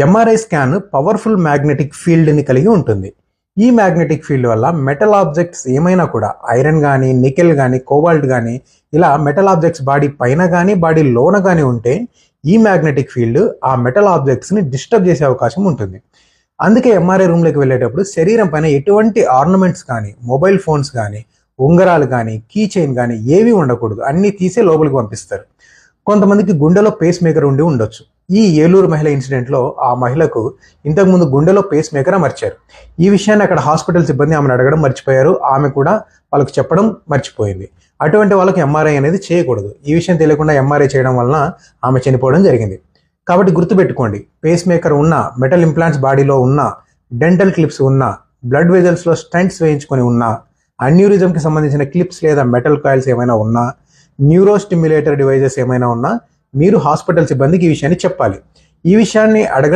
MRI scan powerful magnetic ఫీల్డ్ని కలిగి ఉంటుంది. ఈ మ్యాగ్నెటిక్ ఫీల్డ్ వల్ల మెటల్ ఆబ్జెక్ట్స్ ఏమైనా కూడా ఐరన్ కానీ నికెల్ కానీ కోబాల్ట్ కానీ ఇలా మెటల్ ఆబ్జెక్ట్స్ బాడీ పైన కానీ బాడీ లోన కానీ ఉంటే ఈ మ్యాగ్నెటిక్ ఫీల్డ్ ఆ మెటల్ ఆబ్జెక్ట్స్ని డిస్టర్బ్ చేసే అవకాశం ఉంటుంది. అందుకే ఎంఆర్ఐ రూమ్లోకి వెళ్ళేటప్పుడు శరీరం పైన ఎటువంటి ఆర్నమెంట్స్ కానీ మొబైల్ ఫోన్స్ కానీ ఉంగరాలు కానీ కీ చైన్ కానీ ఏవి ఉండకూడదు. అన్నీ తీసే లోపలికి పంపిస్తారు. కొంతమందికి గుండెలో పేస్ మేకర్ ఉండి ఉండొచ్చు. ఈ ఏలూరు మహిళ ఇన్సిడెంట్లో ఆ మహిళకు ఇంతకుముందు గుండెలో పేస్ మేకర్ అమర్చారు ఈ విషయాన్ని అక్కడ హాస్పిటల్ సిబ్బంది ఆమెను అడగడం మర్చిపోయారు. ఆమె కూడా వాళ్ళకు చెప్పడం మర్చిపోయింది. అటువంటి వాళ్ళకి ఎంఆర్ఐ అనేది చేయకూడదు. ఈ విషయం తెలియకుండా ఎంఆర్ఐ చేయడం వలన ఆమె చనిపోవడం జరిగింది. కాబట్టి గుర్తుపెట్టుకోండి పేస్ మేకర్ ఉన్న మెటల్ ఇంప్లాంట్స్ బాడీలో ఉన్న డెంటల్ క్లిప్స్ ఉన్న బ్లడ్ వెజల్స్లో స్టెంట్స్ వేయించుకొని ఉన్న అన్యూరిజంకి సంబంధించిన క్లిప్స్ లేదా మెటల్ కాయిల్స్ ఏమైనా ఉన్నా న్యూరో స్టిమ్యులేటర్ డివైజెస్ ఏమైనా ఉన్నా మీరు హాస్పిటల్ సిబ్బందికి ఈ విషయాన్ని చెప్పాలి. ఈ విషయాన్ని అడగ